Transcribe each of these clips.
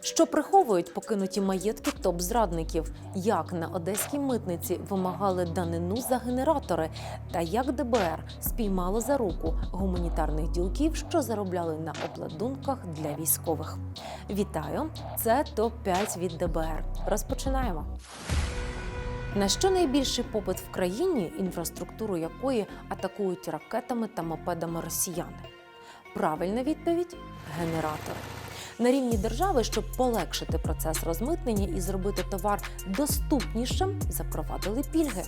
Що приховують покинуті маєтки топ-зрадників, як на одеській митниці вимагали данину за генератори, та як ДБР спіймало за руку гуманітарних ділків, що заробляли на обладунках для військових. Вітаю! Це топ 5 від ДБР. Розпочинаємо. На що найбільший попит в країні, інфраструктуру якої атакують ракетами та мопедами росіяни? Правильна відповідь генератори. На рівні держави, щоб полегшити процес розмитнення і зробити товар доступнішим, запровадили пільги.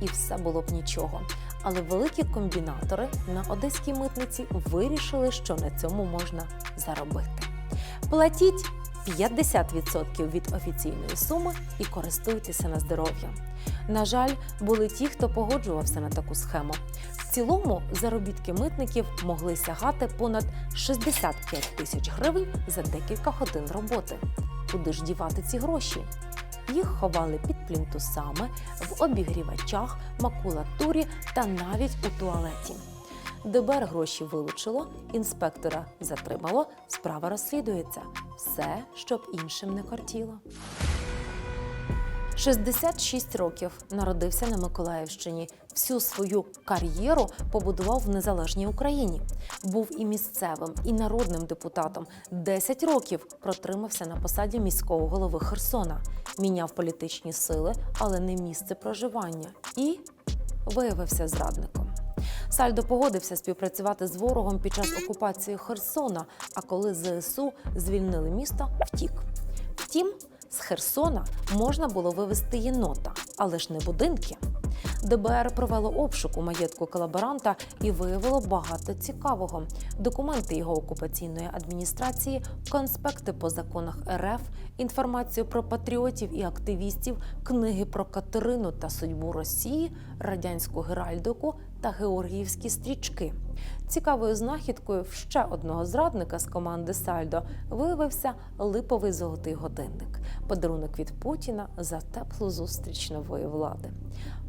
І все було б нічого. Але великі комбінатори на одеській митниці вирішили, що на цьому можна заробити. Платіть 50% від офіційної суми і користуйтеся на здоров'я. На жаль, були ті, хто погоджувався на таку схему. В цілому заробітки митників могли сягати понад 65 тисяч гривень за декілька годин роботи. Куди ж дівати ці гроші? Їх ховали під плінтусами, в обігрівачах, макулатурі та навіть у туалеті. ДБР гроші вилучило, інспектора затримало, справа розслідується. Все, щоб іншим не кортіло. 66 років народився на Миколаївщині. Всю свою кар'єру побудував в незалежній Україні. Був і місцевим, і народним депутатом. 10 років протримався на посаді міського голови Херсона. Міняв політичні сили, але не місце проживання. І виявився зрадником. Сальдо погодився співпрацювати з ворогом під час окупації Херсона. А коли ЗСУ звільнили місто, втік. Втім, з Херсона можна було вивезти єнота, але ж не будинки. ДБР провело обшук у маєтку колаборанта і виявило багато цікавого: документи його окупаційної адміністрації, конспекти по законах РФ, інформацію про патріотів і активістів, книги про Катерину та судьбу Росії, радянську геральдику та георгіївські стрічки. Цікавою знахідкою в ще одного зрадника з команди Сальдо виявився липовий золотий годинник, подарунок від Путіна за теплу зустріч нової влади.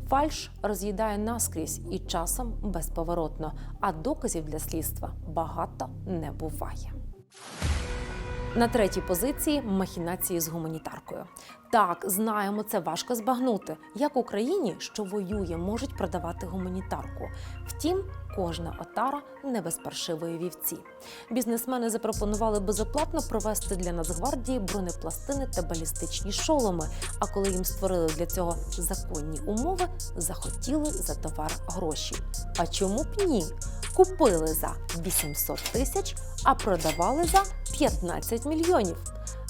Фальш роз'їдає наскрізь і часом безповоротно, а доказів для слідства багато не буває. На третій позиції махінації з гуманітаркою. Так, знаємо, це важко збагнути. Як Україні, що воює, можуть продавати гуманітарку. Втім, кожна отара не без паршивої вівці. Бізнесмени запропонували безоплатно провести для Нацгвардії бронепластини та балістичні шоломи. А коли їм створили для цього законні умови, захотіли за товар гроші. А чому б ні? Купили за 800 тисяч, а продавали за 15 мільйонів.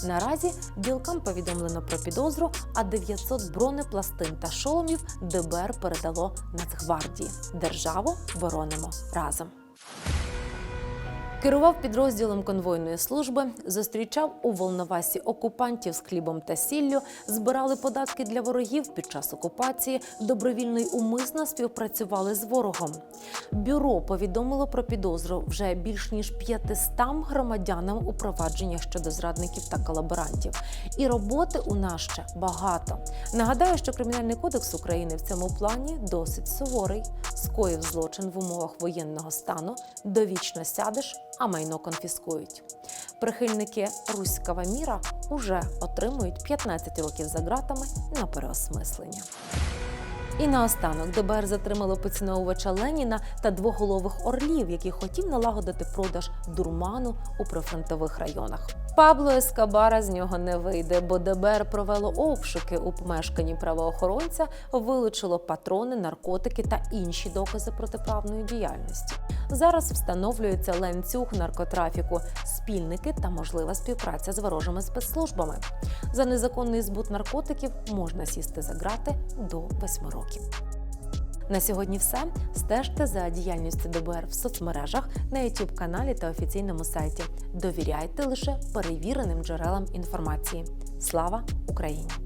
Наразі ділкам повідомлено про підозру, а 900 бронепластин та шоломів ДБР передало Нацгвардії. Державу боронимо разом. Керував підрозділом конвойної служби, зустрічав у Волновасі окупантів з хлібом та сіллю, збирали податки для ворогів під час окупації, добровільно й умисно співпрацювали з ворогом. Бюро повідомило про підозру вже більш ніж 500 громадянам у провадженнях щодо зрадників та колаборантів. І роботи у нас ще багато. Нагадаю, що Кримінальний кодекс України в цьому плані досить суворий. Скоїв злочин в умовах воєнного стану, довічно сядеш, а майно конфіскують. Прихильники руського міра уже отримують 15 років за ґратами на переосмислення. І наостанок ДБР затримало поціновувача Леніна та двоголових орлів, який хотів налагодити продаж дурману у прифронтових районах. Пабло Ескабара з нього не вийде, бо ДБР провело обшуки у помешканні правоохоронця, вилучило патрони, наркотики та інші докази протиправної діяльності. Зараз встановлюється ланцюг наркотрафіку, спільники та можлива співпраця з ворожими спецслужбами. За незаконний збут наркотиків можна сісти за грати до 8 років. На сьогодні все. Стежте за діяльністю ДБР в соцмережах на youtube каналі та офіційному сайті. Довіряйте лише перевіреним джерелам інформації. Слава Україні!